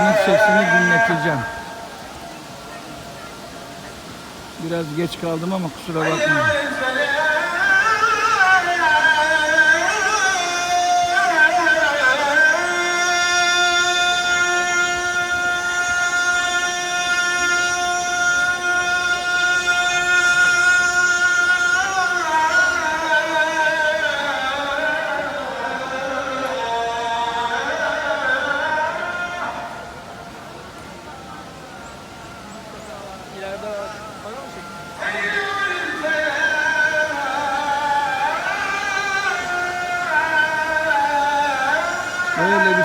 ezanın sesini dinleteceğim. Biraz geç kaldım ama kusura bakmayın.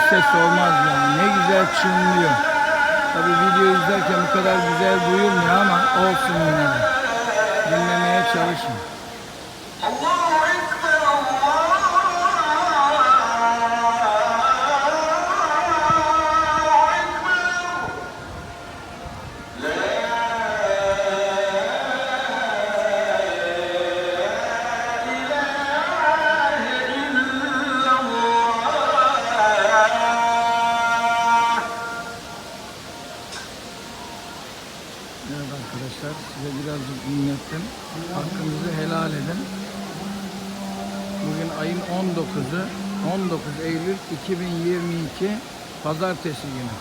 Ses olmaz yani. Ne güzel çınlıyor. Tabi video izlerken bu kadar güzel duyulmuyor ama olsun yine de. Dinlemeye çalışın. Evet arkadaşlar size birazcık dinlettim. Hakkınızı helal edin. Bugün ayın 19'u 19 Eylül 2022 Pazartesi günü.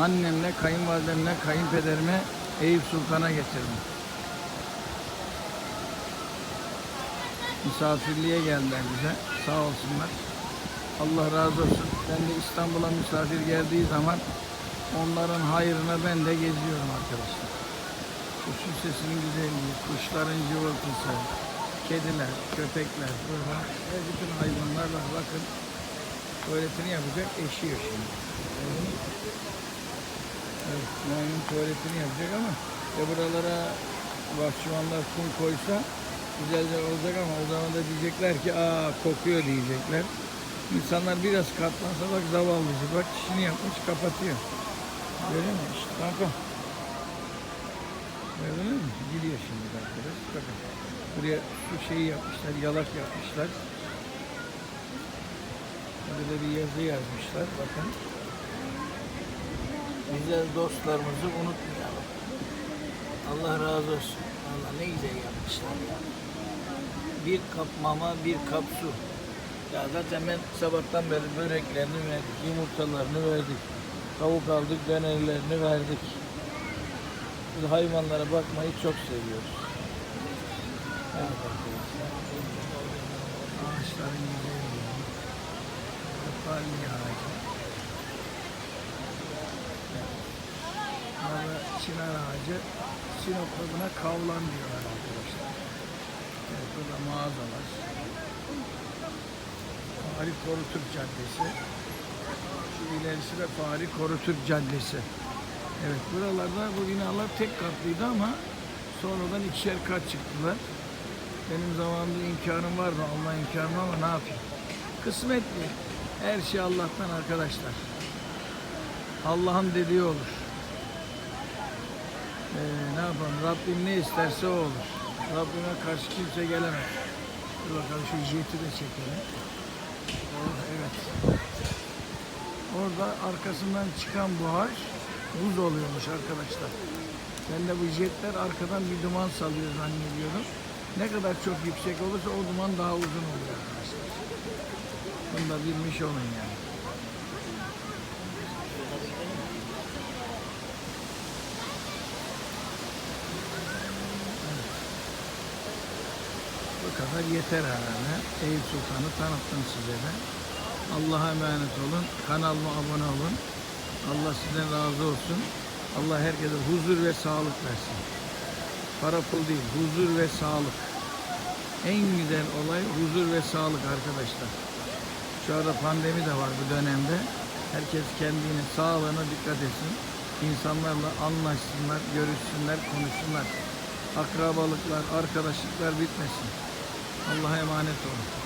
Annemle, kayınvalidemle, kayınpederime Eyüp Sultan'a getirdim. Misafirliğe geldiler bize. Sağ olsunlar. Allah razı olsun. Ben de İstanbul'a misafir geldiği zaman onların hayrına ben de geziyorum arkadaşlar. Kuşun sesinin güzelliği, kuşların cıvıltısı, kediler, köpekler, burada ve bütün hayvanlar var. Bakın tuvaletini yapacak, eşiyor şimdi. Evet, maymun tuvaletini yapacak ama ya buralara bahçıvanlar kum koysa güzelce olacak ama o zaman da diyecekler ki aa kokuyor diyecekler. İnsanlar biraz katlansa bak zavallıcı bak işini yapmış kapatıyor. Görüyor musun? İşte kanka. Gördün mü? Gidiyor şimdi arkadaş. Bakın. Buraya şu şeyi yapmışlar, yalak yapmışlar. Burada bir yazı yazmışlar. Bakın. Güzel dostlarımızı unutmayalım. Allah razı olsun. Allah ne güzel yapmışlar ya. Bir kap mama, bir kap su. Ya zaten ben sabahtan beri böreklerini verdik, yumurtalarını verdik. Tavuk aldık, dönerlerini verdik. Biz hayvanlara bakmayı çok seviyoruz. Ağaçların güzelliği. Palmiye ağacı. Burada çınar ağacı. Sinop'ta buna kavlan diyorlar arkadaşlar. Evet, burada mağazalar. Fahri Korutürk Caddesi. Şu ilerisi de Fahri Korutürk Caddesi. Evet buralarda bu binalar tek katlıydı ama sonradan ikişer kat çıktılar. Benim zamanımda imkanım vardı Allah imkanım ama ne yapayım? Kısmetli. Her şey Allah'tan arkadaşlar. Allah'ın dediği olur. Ee, ne yapalım? Rabbim ne isterse o olur. Rabbime karşı kimse gelemez. Dur bakalım şu jeti de çekelim. Oh, evet. Orada arkasından çıkan buhar buz oluyormuş arkadaşlar. Ben de bu jetler arkadan bir duman salıyor zannediyorum. Ne kadar çok yüksek olursa o duman daha uzun oluyor arkadaşlar. Bunu da bilmiş olun yani. Bu kadar yeter herhalde. Eyüp Sultan'ı tanıttım size de. Allah'a emanet olun. Kanalıma abone olun. Allah sizden razı olsun. Allah herkese huzur ve sağlık versin. Para pul değil, huzur ve sağlık. En güzel olay huzur ve sağlık arkadaşlar. Şu anda pandemi de var bu dönemde. Herkes kendine sağlığına dikkat etsin. İnsanlarla anlaşsınlar, görüşsünler, konuşsunlar. Akrabalıklar, arkadaşlıklar bitmesin. Allah'a emanet olun.